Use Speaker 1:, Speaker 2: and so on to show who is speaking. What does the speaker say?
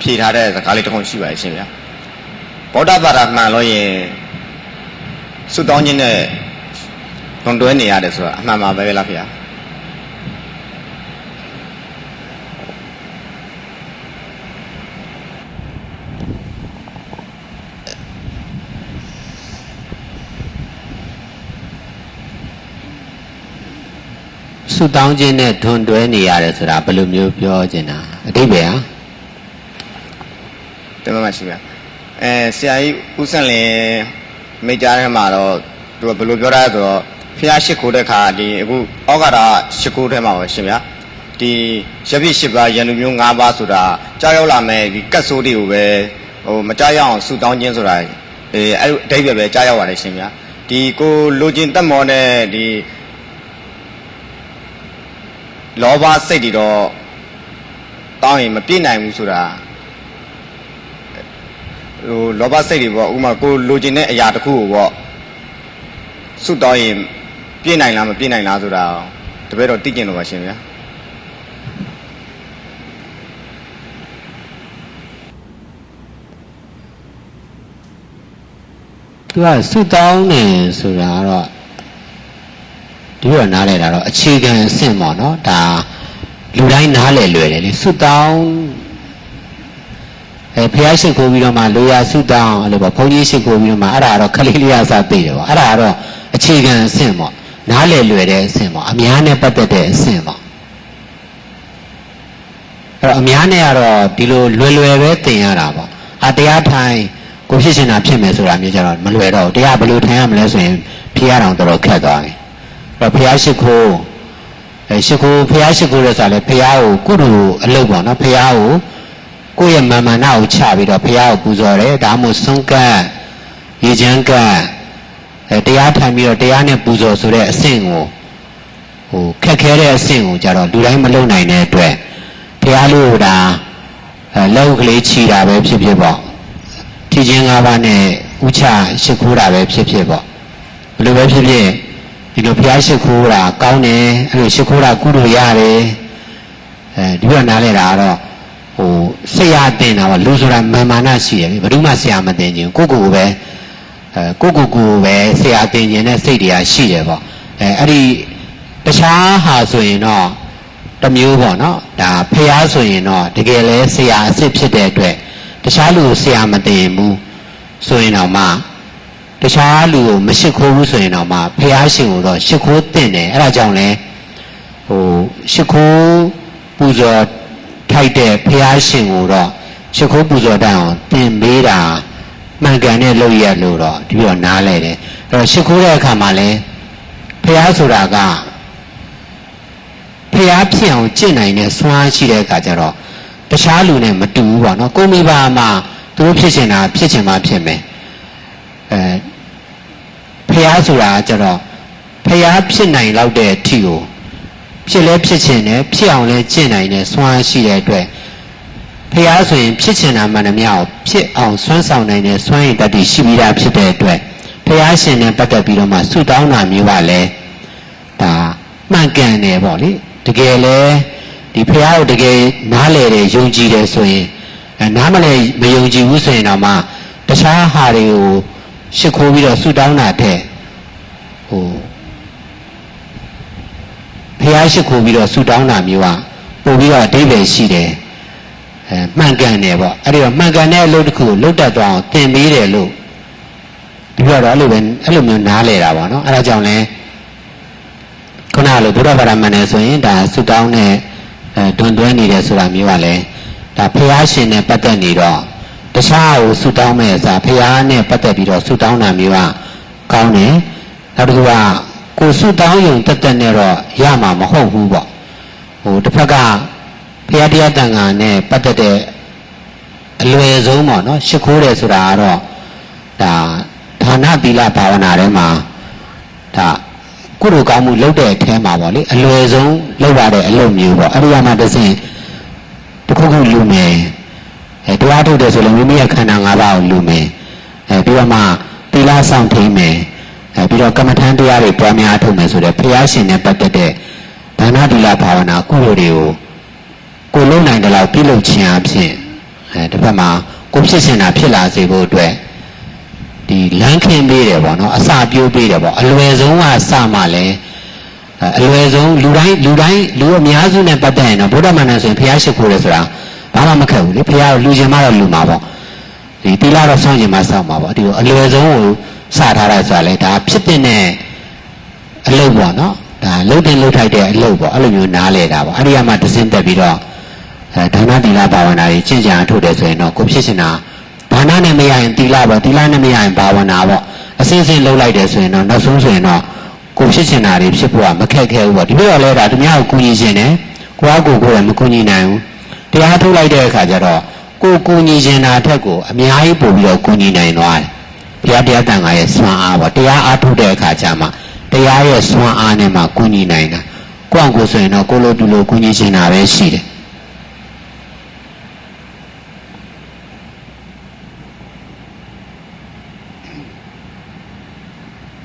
Speaker 1: ဖြေထားတဲ့စကားလေးတစ်ခုရှိပါရဲ့ရှင်ဗျာဗုဒ္ဓဘာသာမှန်လို့ရင်ဆုတောင်းခြင်းနဲ့တွန်တွဲနေရတယ်ဆိုတာအမှန်ပါပဲလားဗျာ
Speaker 2: ဆုတောင်းခြင်းနဲ့ထွန်တွဲနေရတယ်ဆိုတာဘယ်လိုမျိုးပြောချင်တာအတိပ္ပယ်ဟာ
Speaker 1: တင်ပါမှရှင်ဗျာအဲဆရာကြီးဦးစံလင်မိကြားထဲမှာတော့သူကဘယ်လိုပြောတာလဲဆိုတော့ဖျားရှိခိုးတဲ့ခါဒီအခုဩဃာတာရှိခိုးထဲမှာပါရှင်ဗျာဒီရပိရှိပါရန်လူမျိုး၅ပါးဆိုတာကြောက်ရောက်လာမဲ့ဒီကတ်ဆိုးတွေကိုပဲဟိုမကြောက်ရအောင်ဆုတောင်းခြင်းဆိုတာအဲအဲ့အတိတ်ပဲပဲကြောက်ရောက်ပါတယ်ရှင်ဗျာဒီကိုလိုချင်တက်မောတဲ့ဒီလောဘစိတ်တွေတော့တောင်းရင်မပြည့်နိုင်ဘူးဆိုတာ ဟိုလောဘစိတ်တွေပေါ့ဥပမာကိုလိုချင်တဲ့အရာတစ်ခုကိုပေါ့စွတ်တော့ရင်ပြည့်နိုင်လားမပြည့်နိုင်လားဆိုတာတပည့်တော့သိကျင်လို့ပါရှင်ဗျာ
Speaker 2: သူကဆုတောင်းနေဆိုတာကတော့ဒီတော့နားလဲတာတော့အခြေခံအဆင့်ပေါ့နော်ဒါလူတိုင်းနားလဲလွယ်တယ်လေဆုတောင်း အဲဖះရှိခိုးပြီးတော့မှလူရဆုတောင်းအဲ့လိုပေါ့ဘုန်းကြီးရှိခိုးပြီးတော့မှအဲ့ဒါကတော့ခလေးလေးအစားသိတယ်ပေါ့အဲ့ဒါကတော့အခြေခံအဆင့်ပေါ့နားလဲလွယ်တဲ့အဆင့်ပေါ့အများနဲ့ပတ်သက်တဲ့အဆင့်ပေါ့အဲ့တော့အများနဲ့ကတော့ဒီလိုလွယ်လွယ်ပဲသင်ရတာပေါ့အာတရားထိုင်ကိုဖြစ်ရှင်တာဖြစ်မယ်ဆိုတာမျိုးကြတော့မလွယ်တော့ဘူးတရားဘယ်လိုထိုင်ရမလဲဆိုရင်ဖြေရအောင်တော်တော်ခက်သွားပြီအဲ့တော့ဖះရှိခိုးအဲရှိခိုးဖះရှိခိုးရဆိုလဲဖះကိုကုသိုလ်အလုပ်ပေါ့နော်ဖះကို ကိုယ့်ရဲ့မာမနာကိုချပြီးတော့ဖះကိုပူဇော်တယ်ဒါမှမဟုတ်ဆုံးကတ်ရေချမ်းကတ်အဲတရားထိုင်ပြီးတော့တရားနဲ့ပူဇော်ဆိုတဲ့အဆင့်ကိုဟိုခက်ခဲတဲ့အဆင့်ကိုကြတော့လူတိုင်းမလုပ်နိုင်တဲ့အတွက်ဖះလို့ဒါအဲလောက်ကလေးခြီတာပဲဖြစ်ဖြစ်ပေါ့ထီချင်း၅ပါးနဲ့ဥချရှိခိုးတာပဲဖြစ်ဖြစ်ပေါ့ဘယ်လိုပဲဖြစ်ဖြစ်ဒီလိုဖះရှိခိုးတာကောင်းတယ်အဲ့လိုရှိခိုးတာကုသိုလ်ရတယ်အဲဒီတော့နားလဲတာကတော့ဟို ဆရာတင်တာပေါ့လူဆိုတာမာမာနရှိတယ်ဘယ်သူမှဆရာမတင်ခြင်းကိုယ့်ကိုယ်ကိုပဲအဲကိုယ့်ကိုယ်ကိုပဲဆရာတင်ခြင်းနဲ့စိတ်တရားရှိတယ်ပေါ့အဲအဲ့ဒီတခြားဟာဆိုရင်တော့တစ်မျိုးပေါ့နော်ဒါဖះဆိုရင်တော့တကယ်လဲဆရာအစ်စ်ဖြစ်တဲ့အတွက်တခြားလူကိုဆရာမတင်ဘူးဆိုရင်တော့မှ တခြားလူကိုမရှ िख ိုးဘူးဆိုရင်တော့မှဖះရှင်ကိုတော့ရှ िख ိုးတင်တယ်အဲ့ဒါကြောင့်လဲဟိုရှ िख ိုးပူဇော် ထိုက်တဲ့ဖះရှင်ကိုတော့ရှ िख ိုးပူဇော်တတ်အောင်တင်ပေးတာမှန်ကန်တဲ့လုပ်ရလို့တော့ဒီတော့နားလဲတယ်အဲ့တော့ရှ िख ိုးတဲ့အခါမှာလဲဖះဆိုတာကဖះဖြစ်အောင်ကျင့်နိုင်တဲ့စွမ်းအားရှိတဲ့အခါကျတော့တခြားလူနဲ့မတူဘူးပေါ့နော်ကိုမိဘမှာသူတို့ဖြစ်ချင်တာဖြစ်ချင်မှဖြစ်မယ်အဲဖះဆိုတာကကြတော့ဖះဖြစ်နိုင်လောက်တဲ့အထီကို ဖြစ်လဲဖြစ်ချင်တယ်ဖြစ်အောင်လဲကျင့်နိုင်တယ်စွမ်းအားရှိတဲ့အတွက်ဖះဆိုရင်ဖြစ်ချင်တာမှန်သမျှကိုဖြစ်အောင်စွမ်းဆောင်နိုင်တဲ့စွမ်းရည်တတ္တိရှိပြီးသားဖြစ်တဲ့အတွက်ဖះရှင်နဲ့ပတ်သက်ပြီးတော့မှဆုတောင်းတာမျိုးပါလဲဒါမှန်ကန်တယ်ပေါ့လေတကယ်လဲဒီဖះကိုတကယ်နားလေတယ်ယုံကြည်တယ်ဆိုရင်အဲနားမလဲမယုံကြည်ဘူးဆိုရင်တော့မှတခြားဟာတွေကိုရှ िख ိုးပြီးတော့ဆူတောင်းတာတဲ့ဟို ဖះရှ िख ိုးပြီးတော့ဆူတောင်းတာမျိုးကပို့ပြီးတော့အတိပ္ပယ်ရှိတယ်အဲမှန်ကန်တယ်ပေါ့အဲ့ဒီတော့မှန်ကန်တဲ့အလုပ်တစ်ခုကိုလုပ်တတ်သွားအောင်သင်ပေးတယ်လို့ဒီကတော့အဲ့လိုပဲအဲ့လိုမျိုးနားလဲတာပေါ့နော်အဲ့ဒါကြောင့်လဲခုနကလိုဘုရားဗလာမန်နေဆိုရင်ဒါဆူတောင်းတဲ့အဲတွန်တွဲနေတယ်ဆိုတာမျိုးကလည်းဒါဖះရှင်နဲ့ပတ်သက်နေတော့တခြားကိုဆူတောင်းမဲ့အစားဖះနဲ့ပတ်သက်ပြီးတော့ဆူတောင်းတာမျိုးကကောင်းတယ်နောက်တစ်ခုက ကိုဆူတောင်းယုံတက်တက်နဲ့တော့ရမှာမဟုတ်ဘူးပေါ့ဟိုတစ်ဖက်ကဖះတရားတန်ခါနဲ့ပတ်သက်တဲ့အလွယ်ဆုံးပေါ့နော်ရှ िख ိုးတယ်ဆိုတာကတော့ဒါဌာနသီလဘာဝနာထဲမှာဒါကုသိုလ်ကောင်းမှုလုပ်တဲ့အထဲမှာပေါ့လေအလွယ်ဆုံးလုပ်ရတဲ့အလုပ်မျိုးပေါ့အဲ့ဒီအမှတစ်စင်တစ်ခုခုလူမယ်အဲတရားထုတ်တယ်ဆိုလည်းမိမိရဲ့ခန္ဓာ၅ပါးကိုလူမယ်အဲပြီးတော့မှသီလဆောင်ထိန်မယ် အဲပြီးတော့ကမ္မထမ်းတရားတွေပွားများထုတ်မယ်ဆိုတော့ဘုရားရှင်နဲ့ပတ်သက်တဲ့ဒါနသီလဘာဝနာကုသိုလ်တွေကိုကိုလုံနိုင်တယ်လို့ပြုလုပ်ခြင်းအဖြစ်အဲတစ်ဖက်မှာကိုဖြစ်စင်တာဖြစ်လာစေဖို့အတွက်ဒီလမ်းခင်းပေးတယ်ပေါ့နော်အစာပြိုးပေးတယ်ပေါ့အလွယ်ဆုံးကစမှလည်းအဲအလွယ်ဆုံးလူတိုင်းလူတိုင်းလူအများစုနဲ့ပတ်သက်ရင်တော့ဗုဒ္ဓမာနဆိုရင်ဘုရားရှိခိုးတယ်ဆိုတာဘာမှမခက်ဘူးလေဘုရားလူချင်းမှတော့လူမှာပေါ့ဒီတိလာတော့စောင့်ရင်မှစောင့်မှာပေါ့ဒီလိုအလွယ်ဆုံးကို စထားတာဆိုတာလေဒါဖြစ်တဲ့အလုပ်ပေါ့နော်ဒါလှုပ်တင်လှုပ်ထိုက်တဲ့အလုပ်ပေါ့အဲ့လိုမျိုးနားလေတာပေါ့အဲ့ဒီကမှတစင်းတက်ပြီးတော့အဲဒါနသီလဘာဝနာကြီးကျင့်ကြံထုတ်တယ်ဆိုရင်တော့ကိုဖြစ်ရှင်တာဒါနနဲ့မရရင်သီလပေါ့သီလနဲ့မရရင်ဘာဝနာပေါ့အစင်းစင်းလှုပ်လိုက်တယ်ဆိုရင်တော့နောက်ဆုံးဆိုရင်တော့ကိုဖြစ်ရှင်တာတွေဖြစ်ဖို့ကမခက်ခဲဘူးပေါ့ဒီလိုတော့လဲဒါသူများကိုကူညီရှင်တယ်ကိုအားကိုကိုယ်လည်းမကူညီနိုင်ဘူးတရားထုတ်လိုက်တဲ့အခါကျတော့ကိုကူညီရှင်တာအထက်ကိုအများကြီးပို့ပြီးတော့ကူညီနိုင်သွားတယ် ဘုရားတရားတန်ခါရဲ့စွမ်းအားပေါ့တရားအားထုတ်တဲ့အခါကျမှတရားရဲ့စွမ်းအားနဲ့မှကူညီနိုင်တာကိုယ့်အကိုယ်ဆိုရင်တော့ကိုလိုတူလိုကူညီရှင်တာပဲရှိတယ်